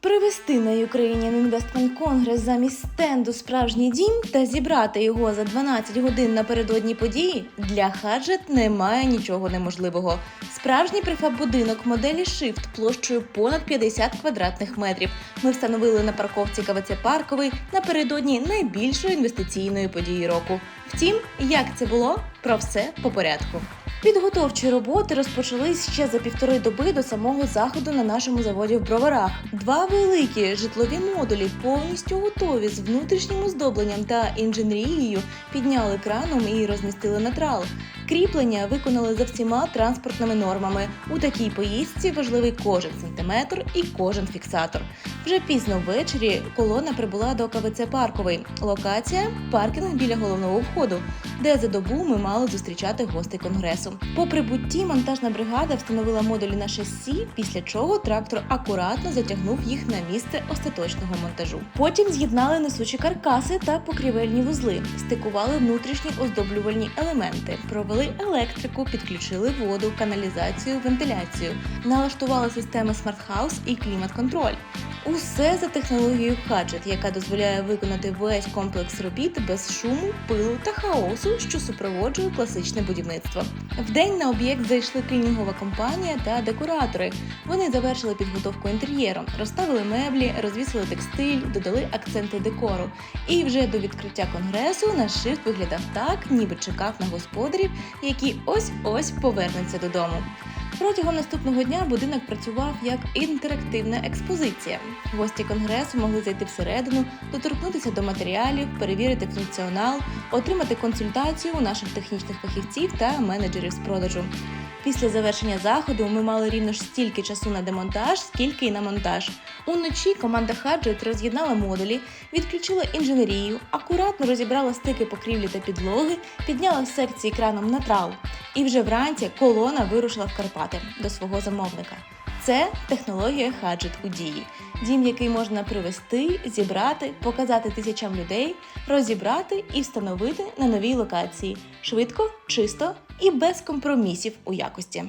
Привезти на Ukrainian Investment Congress замість стенду справжній дім та зібрати його за 12 годин напередодні події для Хаджет немає нічого неможливого. Справжній префаб-будинок моделі Shift площею понад 50 квадратних метрів. Ми встановили на парковці КВЦ Парковий напередодні найбільшої інвестиційної події року. Втім, як це було, про все по порядку. Підготовчі роботи розпочались ще за півтори доби до самого заходу на нашому заводі в Броварах. Два великі житлові модулі, повністю готові з внутрішнім оздобленням та інженерією, підняли краном і розмістили на трал. Кріплення виконали за всіма транспортними нормами. У такій поїздці важливий кожен сантиметр і кожен фіксатор. Вже пізно ввечері колона прибула до КВЦ Парковий. Локація паркінг біля головного входу, де за добу ми мали зустрічати гостей конгресу. По прибутті монтажна бригада встановила модулі на шасі, після чого трактор акуратно затягнув їх на місце остаточного монтажу. Потім з'єднали несучі каркаси та покрівельні вузли, стикували внутрішні оздоблювальні елементи, провели електрику, підключили воду, каналізацію, вентиляцію, налаштували системи смарт-хаус і клімат-контроль. Усе за технологією Хаджет, яка дозволяє виконати весь комплекс робіт без шуму, пилу та хаосу, що супроводжує класичне будівництво. Вдень на об'єкт зайшли клінінгова компанія та декоратори. Вони завершили підготовку інтер'єру, розставили меблі, розвісили текстиль, додали акценти декору. І вже до відкриття конгресу наш шифт виглядав так, ніби чекав на господарів, які ось-ось повернуться додому. Протягом наступного дня будинок працював як інтерактивна експозиція. Гості конгресу могли зайти всередину, доторкнутися до матеріалів, перевірити функціонал, отримати консультацію у наших технічних фахівців та менеджерів з продажу. Після завершення заходу ми мали рівно ж стільки часу на демонтаж, скільки й на монтаж. Уночі команда Хаджет роз'єднала модулі, відключила інженерію, акуратно розібрала стики покрівлі та підлоги, підняла секції краном на трал. І вже вранці колона вирушила в Карпати до свого замовника. Це технологія Хаджет у дії. Дім, який можна привезти, зібрати, показати тисячам людей, розібрати і встановити на новій локації швидко, чисто і без компромісів у якості.